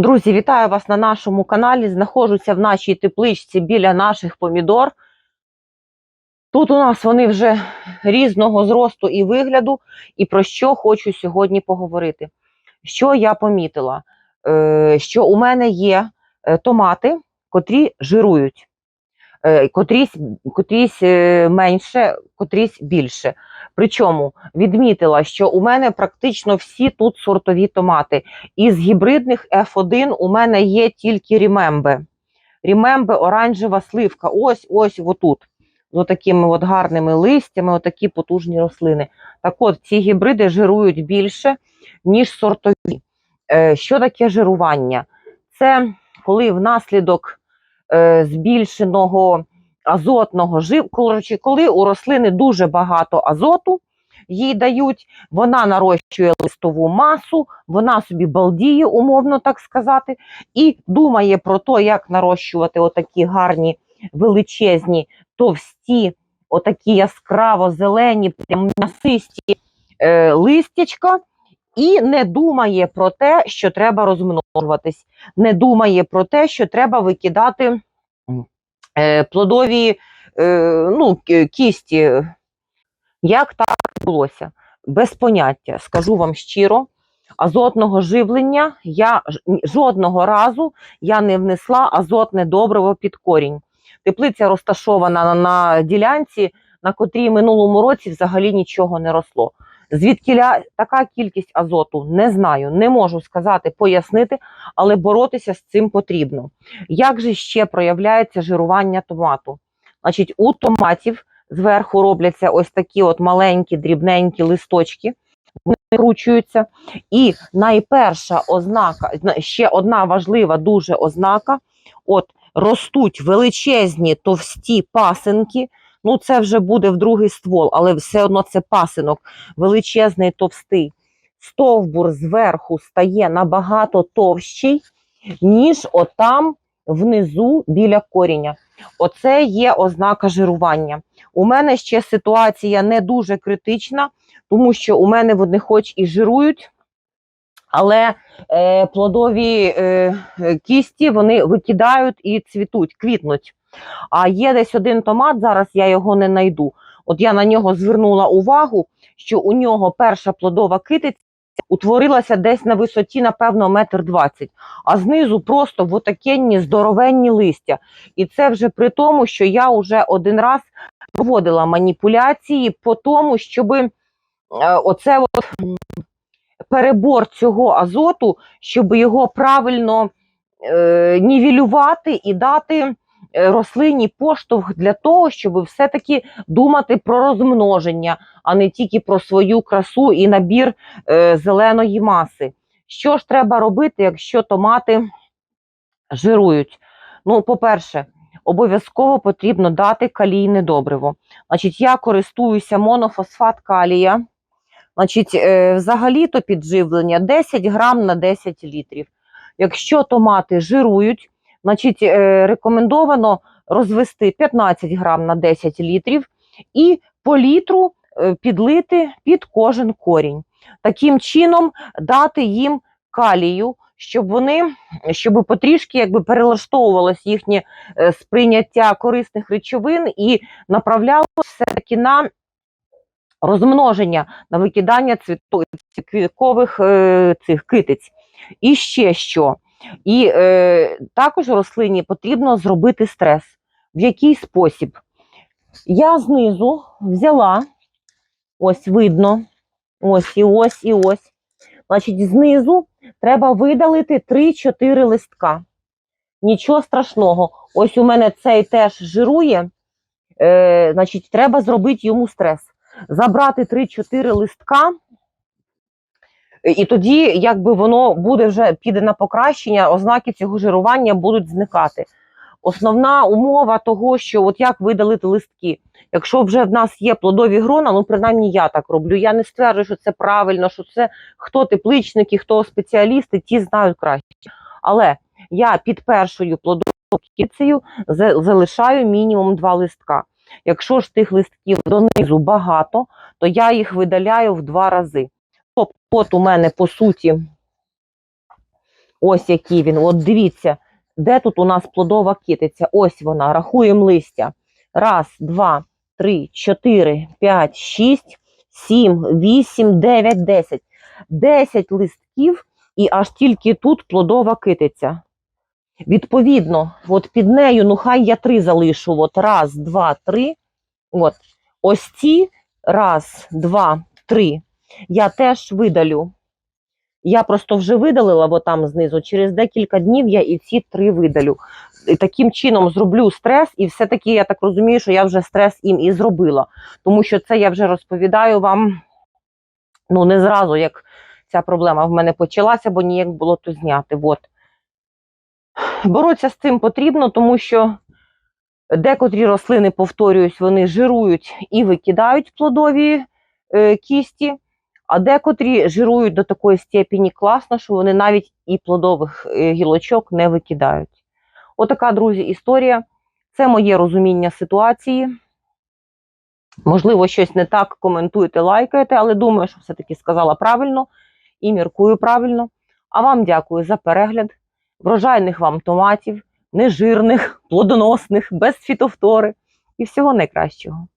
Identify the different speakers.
Speaker 1: Друзі, вітаю вас на нашому каналі. Знаходжуся в нашій тепличці біля наших помідор. Тут у нас вони вже різного зросту і вигляду, і про що хочу сьогодні поговорити. Що я помітила? Е, що у мене є е, томати, котрі жирують, котрісь, котрісь е, менше, котрісь більше. Причому відмітила, що у мене практично всі тут сортові томати. Із гібридних F1 у мене є тільки Рімембе. Рімембе оранжева сливка. Ось ось отут. З отакими от гарними листями, отакі потужні рослини. Так от, ці гібриди жирують більше, ніж сортові. Е, що таке жирування? Це коли внаслідок е, збільшеного азотного жив, коротше, коли у рослини дуже багато азоту, їй дають, вона нарощує листову масу, вона собі балдіє, умовно так сказати, і думає про те, як нарощувати отакі гарні, величезні, товсті, отакі яскраво зелені, прям м'ясисті е, листячка, і не думає про те, що треба розмножуватись, не думає про те, що треба викидати е, плодові е, ну, кісті. Як так відбулося? Без поняття, скажу вам щиро, азотного живлення я жодного разу я не внесла азотне добриво під корінь. Теплиця розташована на, на ділянці, на котрій минулому році взагалі нічого не росло. Звідкіля така кількість азоту не знаю, не можу сказати, пояснити, але боротися з цим потрібно. Як же ще проявляється жирування томату? Значить, у томатів зверху робляться ось такі от маленькі, дрібненькі листочки, вони кручуються. І найперша ознака, ще одна важлива дуже ознака: от ростуть величезні товсті пасинки. Ну, це вже буде в другий ствол, але все одно це пасинок, величезний товстий. Стовбур зверху стає набагато товщий, ніж отам внизу біля коріння. Оце є ознака жирування. У мене ще ситуація не дуже критична, тому що у мене вони хоч і жирують, але е, плодові е, кісті вони викидають і цвітуть, квітнуть. А є десь один томат, зараз я його не знайду. От я на нього звернула увагу, що у нього перша плодова китиця утворилася десь на висоті, напевно, метр двадцять, а знизу просто в отакенні здоровенні листя. І це вже при тому, що я вже один раз проводила маніпуляції по тому, щоб оце от перебор цього азоту, щоб його правильно е, нівелювати і дати е, рослині поштовх для того, щоб все-таки думати про розмноження, а не тільки про свою красу і набір е, зеленої маси. Що ж треба робити, якщо томати жирують? Ну, по-перше, обов'язково потрібно дати калійне добриво. Значить, я користуюся монофосфат калія. Значить, е, взагалі-то підживлення 10 грам на 10 літрів. Якщо томати жирують, значить е, рекомендовано розвести 15 грам на 10 літрів і по літру е, підлити під кожен корінь. Таким чином дати їм калію, щоб вони щоб потрішки якби перелаштовувалось їхнє е, сприйняття корисних речовин і направлялося все-таки на розмноження, на викидання е, цих китиць. І ще що. І е, також рослині потрібно зробити стрес. В який спосіб? Я знизу взяла, ось видно, ось і ось і ось. Значить, знизу треба видалити 3-4 листка. Нічого страшного. Ось у мене цей теж жирує. Е, значить, треба зробити йому стрес. Забрати 3-4 листка, і тоді, якби воно буде вже піде на покращення, ознаки цього жирування будуть зникати. Основна умова того, що от як видалити листки. Якщо вже в нас є плодові грона, ну принаймні я так роблю. Я не стверджую, що це правильно, що це хто тепличники, хто спеціалісти, ті знають краще. Але я під першою плодовою залишаю мінімум два листка. Якщо ж тих листків донизу багато, то я їх видаляю в два рази. От у мене по суті Ось який він. От дивіться, де тут у нас плодова китиця. Ось вона. Рахуємо листя. Раз, два, три, чотири, п'ять, шість, сім, вісім, дев'ять, десять. Десять листків, і аж тільки тут плодова китиця. Відповідно, от під нею, ну хай я три залишу. От раз, два, три. От. Ось ці раз, два, три. Я теж видалю. Я просто вже видалила бо там знизу. Через декілька днів я і ці три видалю. І таким чином зроблю стрес, і все-таки я так розумію, що я вже стрес їм і зробила. Тому що це я вже розповідаю вам ну, не зразу, як ця проблема в мене почалася, бо ніяк було то зняти. От. Боротися з цим потрібно, тому що декотрі рослини, повторююсь, вони жирують і викидають плодові е, кісті, а декотрі жирують до такої степені класно, що вони навіть і плодових е, гілочок не викидають. Отака, друзі, історія. Це моє розуміння ситуації. Можливо, щось не так коментуєте, лайкаєте, але думаю, що все-таки сказала правильно і міркую правильно. А вам дякую за перегляд. Врожайних вам томатів, нежирних, плодоносних, без фітофтори і всього найкращого.